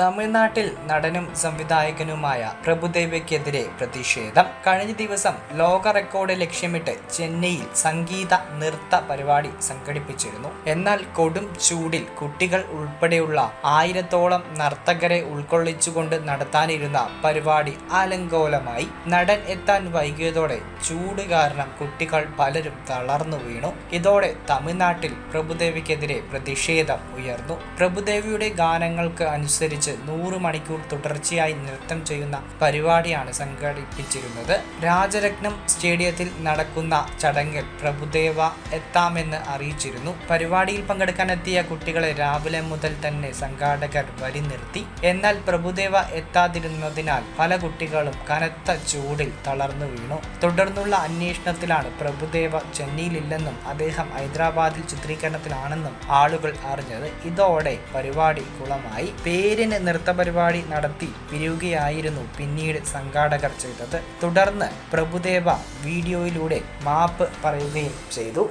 തമിഴ്നാട്ടിൽ നടനും സംവിധായകനുമായ പ്രഭുദേവയ്ക്കെതിരെ പ്രതിഷേധം. കഴിഞ്ഞ ദിവസം ലോക റെക്കോർഡ് ലക്ഷ്യമിട്ട് ചെന്നൈയിൽ സംഗീത നൃത്ത പരിപാടി സംഘടിപ്പിച്ചിരുന്നു. എന്നാൽ കൊടും ചൂടിൽ കുട്ടികൾ ഉൾപ്പെടെയുള്ള ആയിരത്തോളം നർത്തകരെ ഉൾക്കൊള്ളിച്ചുകൊണ്ട് നടത്താനിരുന്ന പരിപാടി അലങ്കോലമായി നടൻ എത്താൻ വൈകിയതോടെ ചൂട് കാരണം കുട്ടികൾ പലരും തളർന്നു വീണു. ഇതോടെ തമിഴ്നാട്ടിൽ പ്രഭുദേവിക്കെതിരെ പ്രതിഷേധം ഉയർന്നു. പ്രഭുദേവിയുടെ ഗാനങ്ങൾക്ക് അനുസരിച്ച് നൂറ് മണിക്കൂർ തുടർച്ചയായി നൃത്തം ചെയ്യുന്ന പരിപാടിയാണ് സംഘടിപ്പിച്ചിരുന്നത്. രാജരത്നം സ്റ്റേഡിയത്തിൽ നടക്കുന്ന ചടങ്ങിൽ പ്രഭുദേവ എത്താമെന്ന് അറിയിച്ചിരുന്നു. പരിപാടിയിൽ പങ്കെടുക്കാനെത്തിയ കുട്ടികളെ രാവിലെ മുതൽ തന്നെ സംഘാടകർ വരി നിർത്തി എന്നാൽ പ്രഭുദേവ എത്താതിരുന്നതിനാൽ പല കുട്ടികളും കനത്ത ചൂടിൽ തളർന്നു വീണു. തുടർന്നുള്ള അന്വേഷണത്തിലാണ് പ്രഭുദേവ ചെന്നൈയിലില്ലെന്നും അദ്ദേഹം ഹൈദരാബാദിൽ ചിത്രീകരണത്തിലാണെന്നും ആളുകൾ അറിഞ്ഞത്. ഇതോടെ പരിപാടി കുളമായി. പേരിന് നൃത്ത പരിപാടി നടത്തി പിരിയുകയായിരുന്നു പിന്നീട് സംഘാടകർ ചെയ്തത്. തുടർന്ന് പ്രഭുദേവ വീഡിയോയിലൂടെ മാപ്പ് പറയുകയും ചെയ്തു.